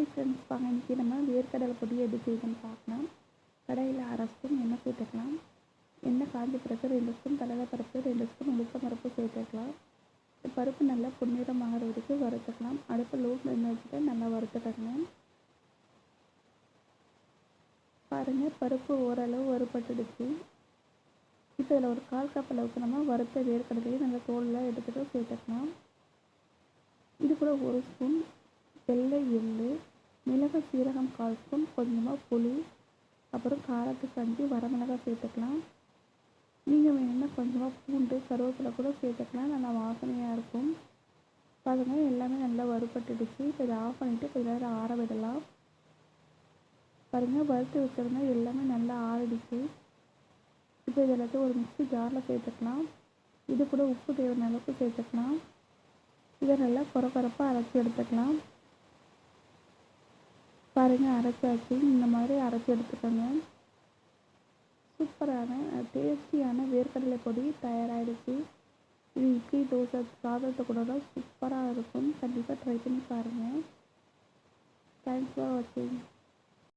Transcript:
Hi friends வாங்க இன்றைக்கி நம்ம வேர்க்கடலை பொடி எப்படி செய்யணும்னு பார்க்கலாம். கடையில் அரை ஸ்பூன் எண்ணெய் சேர்த்துக்கலாம். எண்ணெய் காஞ்ச பிறகு ரெண்டு ஸ்பூன் கடலைப்பருப்பு ரெண்டு ஸ்பூன் உளுத்தம் பருப்பு சேர்த்துக்கலாம். பருப்பு நல்லா பொன்னிறம் ஆகிற வரைக்கும் வறுத்துக்கலாம். அடுப்பு லோ ஃப்ளேமில் வச்சுட்டு நல்லா வறுத்துக்கணும் பாருங்கள் பருப்பு ஓரளவு வறுபட்டுடுச்சு. இப்போ இதில் ஒரு கால் கப் அளவுக்கு நம்ம வறுத்த வேர்க்கடலையும் நல்லா தோலில் எடுத்துகிட்டு சேர்த்துக்கலாம். இது கூட ஒரு ஸ்பூன் வெள்ளை எள்ளு மிளகு சீரகம் கால் ஸ்பூன் கொஞ்சமாக புளி அப்புறம் காரத்துக்கு அஞ்சு வரமிளகாய் சேர்த்துக்கலாம். நீங்கள் வேணும்னா கொஞ்சமாக பூண்டு கருவேப்பிலை கூட சேர்த்துக்கலாம். நல்லா வாசனையாக இருக்கும். பாருங்கள் எல்லாமே நல்லா வறுபட்டுடுச்சு. இப்போ இதை ஆஃப் பண்ணிவிட்டு கொஞ்ச நேரம் ஆற விடலாம். பாருங்கள் வறுத்து வச்சுருந்தா எல்லாமே நல்லா ஆறிடுச்சு. இப்போ இது எல்லாத்தையும் ஒரு மிக்ஸி ஜாரில் சேர்த்துக்கலாம். இது கூட உப்பு தேவையான அளவுக்கு சேர்த்துக்கலாம். இதை நல்லா குறக்குறப்பாக அரைச்சி எடுத்துக்கலாம். பாருங்கள் அரைச்சாச்சு இந்த மாதிரி அரைச்சி எடுத்துக்கோங்க. சூப்பரான டேஸ்டியான வேர்க்கடலை பொடி தயாராகிடுச்சு இது இட்லி தோசை சாதத்தை கூட தான் சூப்பராக இருக்கும். கண்டிப்பாக ட்ரை பண்ணி பாருங்கள் தேங்க்ஸ் ஃபார் வாட்சிங்